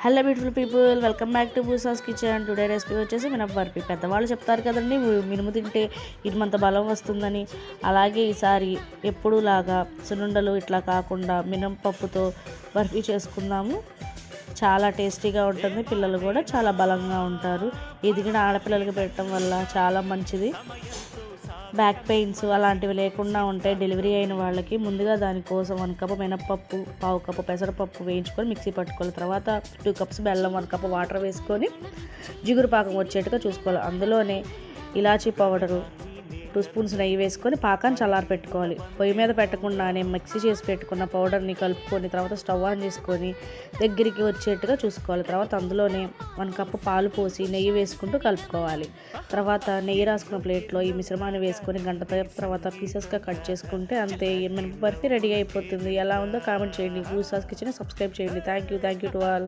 Hello beautiful people welcome back to Boosas kitchen today recipe వచ్చేసి మినపబర్ఫీ పెద్దవాళ్ళు చెప్తారు కదండి మినుము తింటే ఇటుమంత బలం వస్తుందని. అలాగే ఈసారి ఎప్పుడులాగా లాగా సున్నుండలు ఇట్లా కాకుండా మినపప్పుతో బర్ఫీ చేసుకుందాము. చాలా టేస్టీగా ఉంటుంది పిల్లలు కూడా చాలా బలంగా ఉంటారు. ఇది కూడా ఆడపిల్లలకి పెట్టడం వల్ల చాలా మంచిది. బ్యాక్ పెయిన్స్ అలాంటివి లేకుండా ఉంటాయి డెలివరీ అయిన వాళ్ళకి ముందుగా దానికోసం వన్ కప్ మినపప్పు పావు కప్పు పెసరపప్పు వేయించుకొని మిక్సీ పట్టుకోవాలి. తర్వాత టూ కప్స్ బెల్లం వన్ కప్ వాటర్ వేసుకొని జిగురు పాకం వచ్చేట్టుగా చూసుకోవాలి. అందులోనే ఇలాచీ పౌడరు టూ స్పూన్స్ నెయ్యి వేసుకొని పాకాన్ని చల్లారి పెట్టుకోవాలి. పొయ్యి మీద పెట్టకుండానే మిక్సీ చేసి పెట్టుకున్న పౌడర్ని కలుపుకొని తర్వాత స్టవ్ ఆన్ చేసుకొని దగ్గరికి వచ్చేట్టుగా చూసుకోవాలి. తర్వాత అందులోనే వన్ కప్పు పాలు పోసి నెయ్యి వేసుకుంటూ కలుపుకోవాలి. తర్వాత నెయ్యి రాసుకున్న ప్లేట్లో ఈ మిశ్రమాన్ని వేసుకొని గంట తర్వాత పీసెస్గా కట్ చేసుకుంటే అంతే. మినప బర్ఫీ రెడీ అయిపోతుంది. ఎలా ఉందో కామెంట్ చేయండి. బూసాస్ కిచెన్ సబ్స్క్రైబ్ చేయండి. Thank you thank you to all.